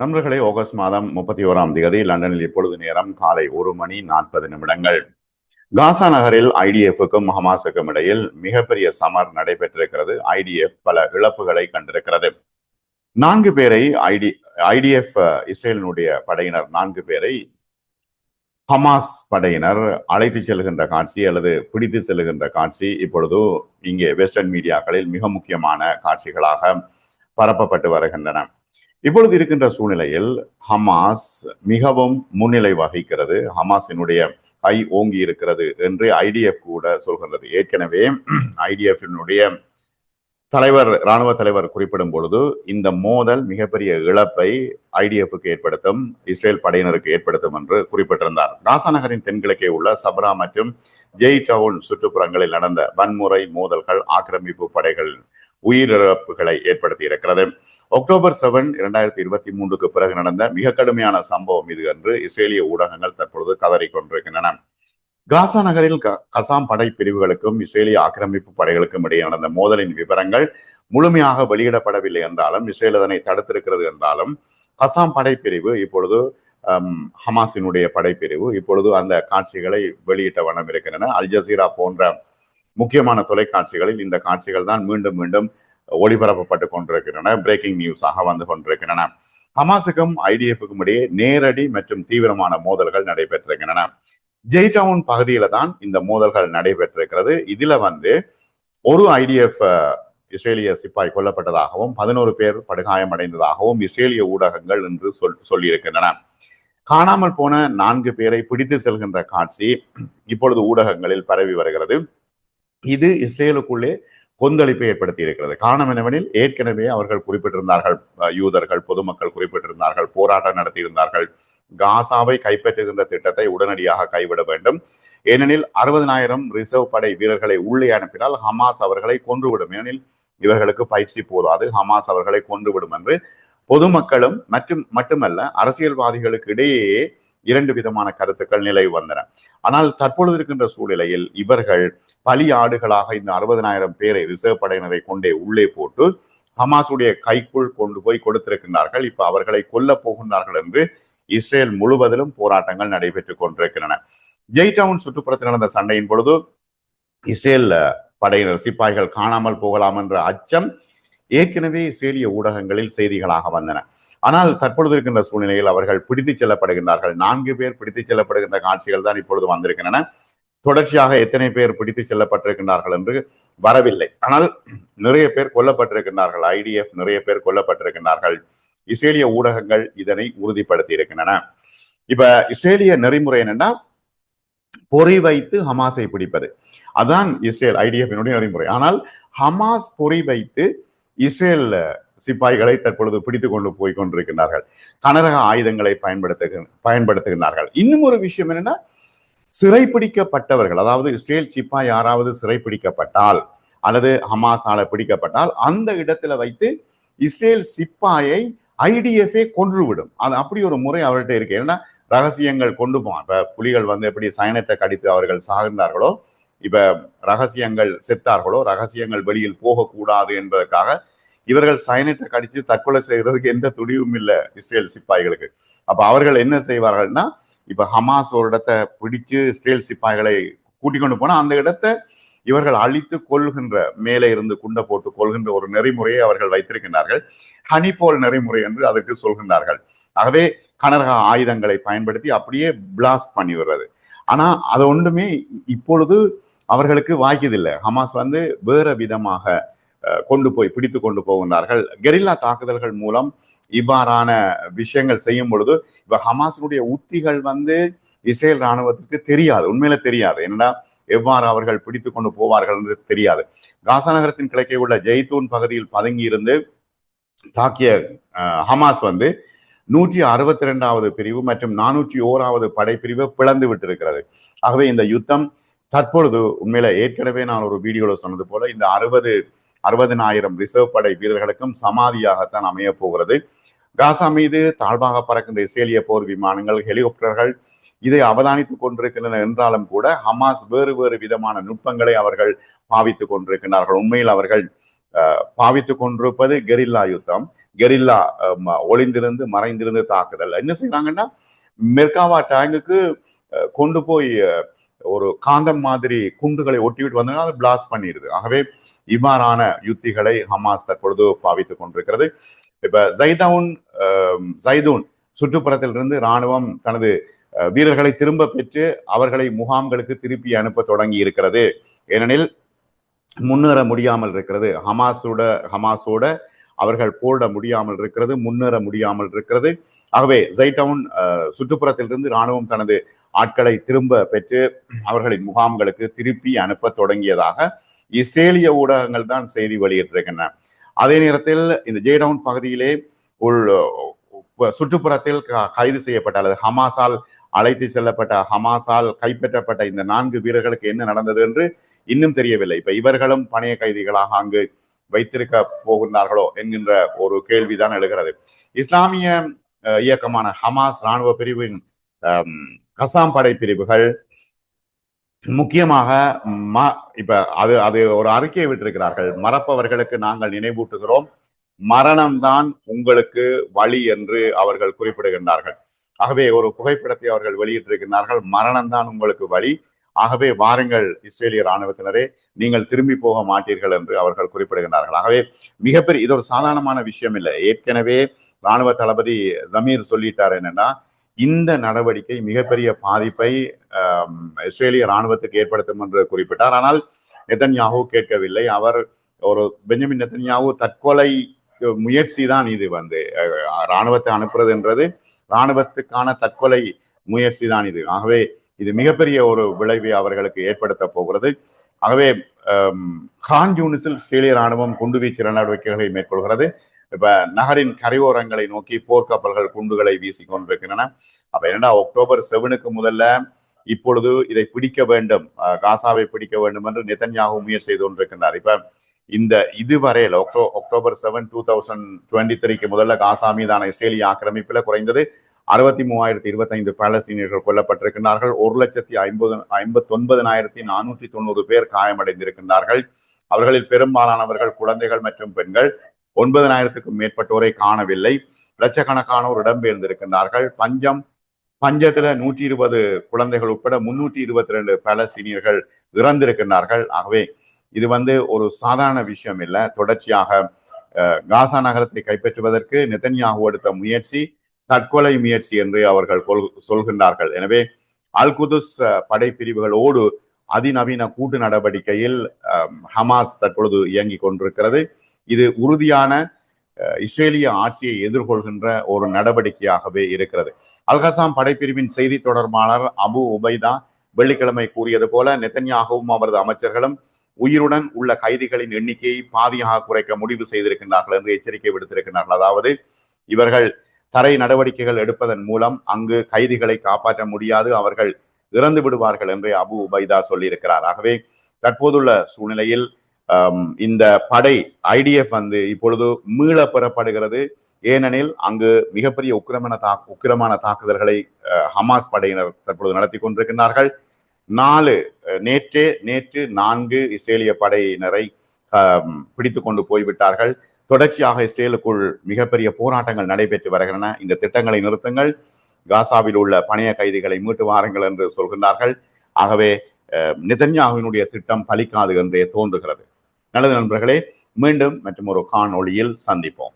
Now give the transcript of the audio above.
நண்பர்களே ஆகஸ்ட் மாதம் முப்பத்தி ஓராம் தேதி லண்டனில் இப்பொழுது நேரம் காலை ஒரு மணி நாற்பது நிமிடங்கள். காசா நகரில் ஐடிஎஃப்க்கும் ஹமாஸுக்கும் இடையில் மிகப்பெரிய சமர் நடைபெற்றிருக்கிறது. ஐடிஎஃப் பல இழப்புகளை கண்டிருக்கிறது. நான்கு பேரை ஐடி ஐடிஎஃப் இஸ்ரேலினுடைய படையினர் நான்கு பேரை ஹமாஸ் படையினர் அழைத்து செல்கின்ற காட்சி அல்லது பிடித்து செல்கின்ற காட்சி இப்பொழுது இங்கே வெஸ்டர்ன் மீடியாக்களில் மிக முக்கியமான காட்சிகளாக பரப்பப்பட்டு வருகின்றன. இப்பொழுது இருக்கின்ற சூழ்நிலையில் ஹமாஸ் மிகவும் முன்னிலை வகிக்கிறது ஹமாஸினுடைய கை ஓங்கி இருக்கிறது என்று ஐடிஎஃப் கூட சொல்கின்றது. ஏற்கனவே ஐடிஎஃபினுடைய தலைவர் இராணுவ தலைவர் குறிப்பிடும் பொழுது இந்த மோதல் மிகப்பெரிய இழப்பை ஐடிஎஃப்க்கு ஏற்படுத்தும் இஸ்ரேல் படையினருக்கு ஏற்படுத்தும் என்று குறிப்பிட்டிருந்தார். காசா நகரின் தென்கிழக்கே உள்ள சப்ரா மற்றும் ஜெய் டவுன் சுற்றுப்புறங்களில் நடந்த வன்முறை மோதல்கள் ஆக்கிரமிப்பு படைகள் உயிரிழப்புகளை ஏற்படுத்தி இருக்கிறது அக்டோபர் செவன் இரண்டாயிரத்தி இருபத்தி மூன்றுக்கு பிறகு நடந்த மிக கடுமையான சம்பவம் இது என்று இஸ்ரேலிய ஊடகங்கள் தற்பொழுது கதறிக் கொண்டிருக்கின்றன. காசா நகரில் கசாம் படை பிரிவுகளுக்கும் இஸ்ரேலிய ஆக்கிரமிப்பு படைகளுக்கும் இடையே நடந்த மோதலின் விவரங்கள் முழுமையாக வெளியிடப்படவில்லை என்றாலும் இஸ்ரேல் அதனை தடுத்திருக்கிறது என்றாலும் கசாம் படைப்பிரிவு இப்பொழுது ஹமாஸினுடைய படைப்பிரிவு இப்பொழுது அந்த காட்சிகளை வெளியிட்ட வண்ணம் இருக்கின்றன. அல் ஜசீரா போன்ற முக்கியமான தொலைக்காட்சிகளில் இந்த காட்சிகள் தான் மீண்டும் மீண்டும் ஒளிபரப்பப்பட்டு கொண்டிருக்கின்றன. பிரேக்கிங் நியூஸாக வந்து கொண்டிருக்கின்றன. ஹமாஸுக்கும் ஐடிஎஃப்க்கும் இடையே நேரடி மற்றும் தீவிரமான மோதல்கள் நடைபெற்றிருக்கின்றன. ஜெய்டவுன் பகுதியில தான் இந்த மோதல்கள் நடைபெற்றிருக்கிறது. இதுல வந்து ஒரு ஐடிஎஃப் இஸ்ரேலிய சிப்பாய் கொல்லப்பட்டதாகவும் பதினோரு பேர் படுகாயமடைந்ததாகவும் இஸ்ரேலிய ஊடகங்கள் என்று சொல் சொல்லியிருக்கின்றன. காணாமல் போன நான்கு பேரை பிடித்து செல்கின்ற காட்சி இப்பொழுது ஊடகங்களில் பரவி வருகிறது. இது இஸ்ரேலுக்குள்ளே கொந்தளிப்பை ஏற்படுத்தி இருக்கிறது காரணம் என்னவெனில் ஏற்கனவே அவர்கள் குறிப்பிட்டிருந்தார்கள் யூதர்கள் பொதுமக்கள் குறிப்பிட்டிருந்தார்கள் போராட்டம் நடத்தியிருந்தார்கள். காசாவை கைப்பற்றுகின்ற திட்டத்தை உடனடியாக கைவிட வேண்டும். ஏனெனில் அறுபதனாயிரம் ரிசர்வ் படை வீரர்களை உள்ளே அனுப்பினால் ஹமாஸ் அவர்களை கொன்றுவிடும். ஏனெனில் இவர்களுக்கு பயிற்சி போதாது. ஹமாஸ் அவர்களை கொன்றுவிடும் என்று பொதுமக்களும் மற்றும் மட்டுமல்ல அரசியல்வாதிகளுக்கு இடையே இரண்டு விதமான கருத்துக்கள் நிலை வந்தன. ஆனால் தற்பொழுது இருக்கின்ற சூழ்நிலையில் இவர்கள் பலி ஆடுகளாக இந்த அறுபதனாயிரம் பேரை ரிசர்வ் படையினரை கொண்டே உள்ளே போட்டு ஹமாஸுடைய கைக்குள் கொண்டு போய் கொடுத்திருக்கின்றார்கள். இப்ப அவர்களை கொல்ல போகின்றார்கள் என்று இஸ்ரேல் முழுவதிலும் போராட்டங்கள் நடைபெற்றுக் கொண்டிருக்கின்றன. ஜெய்டவுன் சுற்றுப்புறத்தில் நடந்த சண்டையின் பொழுது இஸ்ரேல் படையினர் சிப்பாய்கள் காணாமல் போகலாம் என்ற அச்சம் ஏற்கனவே இஸ்ரேலிய ஊடகங்களில் செய்திகளாக வந்தன. ஆனால் தற்பொழுது இருக்கின்ற சூழ்நிலையில் அவர்கள் பிடித்துச் செல்லப்படுகின்றார்கள். நான்கு பேர் பிடித்துச் செல்லப்படுகின்ற காட்சிகள் தான் இப்பொழுது வந்திருக்கின்றன. தொடர்ச்சியாக எத்தனை பேர் பிடித்து செல்லப்பட்டிருக்கின்றார்கள் என்று வரவில்லை. ஆனால் நிறைய பேர் கொல்லப்பட்டிருக்கின்றார்கள். ஐடிஎஃப் நிறைய பேர் கொல்லப்பட்டிருக்கின்றார்கள். இஸ்ரேலிய ஊடகங்கள் இதனை உறுதிப்படுத்தி இருக்கின்றன இப்ப இஸ்ரேலிய நெறிமுறை என்னன்னா பொறி வைத்து ஹமாஸை பிடிப்பது. அதான் இஸ்ரேல் ஐடிஎஃப் நெறிமுறை. ஆனால் ஹமாஸ் பொறி வைத்து இஸ்ரேல் சிப்பாய்களை தற்பொழுது பிடித்து கொண்டு போய் கொண்டிருக்கின்றார்கள். கனரக ஆயுதங்களை பயன்படுத்து பயன்படுத்துகின்றார்கள். இன்னும் ஒரு விஷயம் என்னன்னா சிறைப்பிடிக்கப்பட்டவர்கள் அதாவது இஸ்ரேல் சிப்பாய் யாராவது சிறைப்பிடிக்கப்பட்டால் அல்லது ஹமாஸால பிடிக்கப்பட்டால் அந்த இடத்துல வைத்து இஸ்ரேல் சிப்பாயை ஐடிஎஃப்ஏ கொன்றுவிடும். அது அப்படி ஒரு முறை அவர்கிட்ட இருக்கு. ஏன்னா ரகசியங்கள் கொண்டு போவான். இப்ப புலிகள் வந்து எப்படி சயனத்தை கடித்து அவர்கள் சாகின்றார்களோ இப்ப ரகசியங்கள் செத்தார்களோ ரகசியங்கள் வெளியில் போகக்கூடாது என்பதற்காக இவர்கள் சைனட்டை கடிச்சு தற்கொலை செய்யறதுக்கு எந்த துடிவும் இல்லை இஸ்ரேல் சிப்பாய்களுக்கு. அப்ப அவர்கள் என்ன செய்வார்கள்னா இப்ப ஹமாஸ் ஒரு இடத்தை பிடிச்சு இஸ்ரேல் சிப்பாய்களை கூட்டிக் கொண்டு போனா அந்த இடத்தை இவர்கள் அழித்து கொள்கின்ற மேலே இருந்து குண்டை போட்டு கொள்கின்ற ஒரு நெறிமுறையை அவர்கள் வைத்திருக்கின்றார்கள். ஹனிபோல் நெறிமுறை என்று அதற்கு சொல்கின்றார்கள். ஆகவே கனரக ஆயுதங்களை பயன்படுத்தி அப்படியே பிளாஸ்ட் பண்ணி விடுறது. ஆனா அது ஒன்றுமே இப்பொழுது அவர்களுக்கு வாய்க்கதில்லை. ஹமாஸ் வந்து வேற விதமாக கொண்டு போய் பிடித்து கொண்டு போகின்றார்கள். கெரில்லா தாக்குதல்கள் மூலம் இவ்வாறான விஷயங்கள் செய்யும் பொழுது இப்ப ஹமாஸினுடைய உத்திகள் வந்து இஸ்ரேல் ராணுவத்துக்கு தெரியாது. உண்மையில தெரியாது. என்னடா எவ்வாறு அவர்கள் பிடித்து கொண்டு போவார்கள் என்று தெரியாது. காசா நகரத்தின் கிழக்கே உள்ள ஜெய்தூன் பகுதியில் பதுங்கி இருந்து தாக்கிய ஹமாஸ் வந்து நூற்றி அறுபத்தி ரெண்டாவது பிரிவு மற்றும் நானூற்றி ஓராவது படைப்பிரிவு பிளந்து விட்டிருக்கிறது. ஆகவே இந்த யுத்தம் தற்பொழுது உண்மையில ஏற்கனவே நான் ஒரு வீடியோவில் சொன்னது போல இந்த அறுபது அறுபதினாயிரம் ரிசர்வ் படை வீரர்களுக்கும் சமாதியாகத்தான் அமைய போகிறது. காசா மீது தாழ்வாக பறக்கின்ற இஸ்ரேலிய போர் விமானங்கள் ஹெலிகாப்டர்கள் இதை அவதானித்துக் கொண்டிருக்கின்றன என்றாலும் கூட ஹமாஸ் வேறு வேறு விதமான நுட்பங்களை அவர்கள் பாவித்துக் கொண்டிருக்கின்றார்கள். உண்மையில் அவர்கள் பாவித்துக் கொண்டிருப்பது கெரில்லா யுத்தம். கெரில்லா ம- ஒளிந்திருந்து மறைந்திருந்து தாக்குதல். என்ன செய்யறாங்கன்னா மெர்காவா டேங்குக்கு அஹ், கொண்டு போய் ஒரு காந்தம் மாதிரி குண்டுகளை ஒட்டிவிட்டு வந்தா அது பிளாஸ்ட் பண்ணிடுது. ஆகவே இவ்வாறான யுத்திகளை ஹமாஸ் தற்பொழுது பாவித்துக் கொண்டிருக்கிறது. இப்ப ஜைதவுன் ஜைதூன் சுற்றுப்புறத்தில் இருந்து ராணுவம் தனது வீரர்களை திரும்ப பெற்று அவர்களை முகாம்களுக்கு திருப்பி அனுப்ப தொடங்கி இருக்கிறது. ஏனெனில் முன்னேற முடியாமல் இருக்கிறது. ஹமாஸோட ஹமாஸோட அவர்கள் போட முடியாமல் இருக்கிறது முன்னேற முடியாமல் இருக்கிறது. ஆகவே ஜைடவுன் சுற்றுப்புறத்திலிருந்து ராணுவம் தனது ஆட்களை திரும்ப பெற்று அவர்களின் முகாம்களுக்கு திருப்பி அனுப்ப தொடங்கியதாக இஸ்ரேலிய ஊடகங்கள் தான் செய்தி வெளியிட்டிருக்கின்றன. அதே நேரத்தில் இந்த ஜேடவுன் பகுதியிலே உள் சுற்றுப்புறத்தில் க- கைது செய்யப்பட்ட அல்லது ஹமாஸால் அழைத்து செல்லப்பட்ட ஹமாஸால் கைப்பற்றப்பட்ட இந்த நான்கு வீரர்களுக்கு என்ன நடந்தது என்று இன்னும் தெரியவில்லை. இப்ப இவர்களும் பணைய கைதிகளாக அங்கு வைத்திருக்க போகின்றார்களோ என்கின்ற ஒரு கேள்விதான் எழுகிறது. இஸ்லாமிய இயக்கமான ஹமாஸ் ராணுவ பிரிவின் கசாம் படை பிரிவுகள் முக்கியமாக ம- இப்ப அது அது ஒரு அறிக்கையை விட்டிருக்கிறார்கள். மறப்பவர்களுக்கு நாங்கள் நினைவூட்டுகிறோம். மரணம்தான் உங்களுக்கு வழி என்று அவர்கள் குறிப்பிடுகின்றார்கள். ஆகவே ஒரு புகைப்படத்தை அவர்கள் வெளியிட்டிருக்கிறார்கள் மரணம்தான் உங்களுக்கு வழி. ஆகவே வாருங்கள் இஸ்ரேலிய ராணுவத்தினரே நீங்கள் திரும்பி போக மாட்டீர்கள் என்று அவர்கள் குறிப்பிடுகின்றார்கள். ஆகவே மிகப்பெரிய இது ஒரு சாதாரணமான விஷயம் இல்லை. ஏற்கனவே ராணுவ தளபதி ஜமீர் சொல்லிட்டார் என்னன்னா இந்த நடவடிக்கை மிகப்பெரிய பாதிப்பை இஸ்ரேலிய ராணுவத்துக்கு ஏற்படுத்தும் என்று குறிப்பிட்டார். ஆனால் நெத்தன்யாகு கேட்கவில்லை. அவர் ஒரு பெஞ்சமின் நெத்தன்யாகு தற்கொலை முயற்சி தான் இது வந்து ராணுவத்தை அனுப்புறது என்றது. ராணுவத்துக்கான தற்கொலை முயற்சி தான் இது. ஆகவே இது மிகப்பெரிய ஒரு விளைவை அவர்களுக்கு ஏற்படுத்த போகிறது. ஆகவே ஹான் கான் யூனிஸில் இஸ்ரேலிய ராணுவம் குண்டுவீச்சு நடவடிக்கைகளை மேற்கொள்கிறது. இப்ப நகரின் கரையோரங்களை நோக்கி போர்க்கப்பல்கள் குண்டுகளை வீசி கொண்டிருக்கின்றன. அப்ப என்னடா அக்டோபர் செவனுக்கு முதல்ல இப்பொழுது இதை பிடிக்க வேண்டும் காசாவை பிடிக்க வேண்டும் என்று நெதன்யாகு முயற்சி செய்து கொண்டிருக்கின்றார். இப்ப இந்த இதுவரையில் octa October seven two thousand twenty த்ரீக்கு முதல்ல காசா மீதான இஸ்ரேலிய ஆக்கிரமிப்பில் குறைந்தது அறுபத்தி மூவாயிரத்தி இருபத்தைந்து பாலஸ்தீனியர்கள் கொல்லப்பட்டிருக்கிறார்கள் ஒரு லட்சத்தி ஐம்பது ஐம்பத்தி ஒன்பதனாயிரத்தி நானூற்றி தொண்ணூறு பேர் காயமடைந்திருக்கின்றார்கள். அவர்களில் பெரும்பாலானவர்கள் குழந்தைகள் மற்றும் பெண்கள். ஒன்பதனாயிரத்துக்கும் மேற்பட்டோரை காணவில்லை. லட்சக்கணக்கானோர் இடம்பெயர்ந்திருக்கின்றார்கள் பஞ்சம் பஞ்சத்துல நூற்றி இருபது குழந்தைகள் உட்பட முன்னூற்றி இருபத்தி ரெண்டு பலஸ்தீனியர்கள் இறந்திருக்கின்றார்கள். ஆகவே இது வந்து ஒரு சாதாரண விஷயம் இல்லை. தொடர்ச்சியாக அஹ், காசா நகரத்தை கைப்பற்றுவதற்கு நெதன்யாகு எடுத்த முயற்சி தற்கொலை முயற்சி என்று அவர்கள் கொள்- சொல்கின்றார்கள். எனவே அல் குதுஸ் படைப்பிரிவுகளோடு அதிநவீன கூட்டு நடவடிக்கையில் ஹமாஸ் தற்பொழுது இயங்கிக் கொண்டிருக்கிறது. இது உறுதியான இஸ்ரேலிய ஆட்சியை எதிர்கொள்கின்ற ஒரு நடவடிக்கையாகவே இருக்கிறது. அல்கசாம் படைப்பிரிவின் செய்தி தொடர்பாளர் அபு உபைதா வெள்ளிக்கிழமை கூறியது போல நெத்தன்யாகவும் அவரது அமைச்சர்களும் உயிருடன் உள்ள கைதிகளின் எண்ணிக்கையை பாதியாக குறைக்க முடிவு செய்திருக்கின்றார்கள் என்று எச்சரிக்கை விடுத்திருக்கிறார்கள் அதாவது இவர்கள் தரை நடவடிக்கைகள் எடுப்பதன் மூலம் அங்கு கைதிகளை காப்பாற்ற முடியாது அவர்கள் இறந்து விடுவார்கள் என்று அபு உபைதா சொல்லியிருக்கிறார். ஆகவே தற்போதுள்ள சூழ்நிலையில் இந்த படை ஐடிஎஃப் வந்து இப்பொழுது மீள பெறப்படுகிறது. ஏனெனில் அங்கு மிகப்பெரிய உக்கிரமான தாக்கு உக்கிரமான தாக்குதல்களை ஹமாஸ் படையினர் தற்பொழுது நடத்தி கொண்டிருக்கிறார்கள் நாலு நேற்றே நேற்று நான்கு இஸ்ரேலிய படையினரை பிடித்து கொண்டு போய்விட்டார்கள். தொடர்ச்சியாக இஸ்ரேலுக்குள் மிகப்பெரிய போராட்டங்கள் நடைபெற்று வருகின்றன. இந்த திட்டங்களை நிறுத்துங்கள். காசாவில் உள்ள பணைய கைதிகளை மீட்டு வாருங்கள் என்று சொல்கின்றார்கள். ஆகவே நிதன்யாவினுடைய திட்டம் பலிக்காது என்றே தோன்றுகிறது. நல்லது நண்பர்களே மீண்டும் மற்றும் ஒரு காணொளியில் சந்திப்போம்.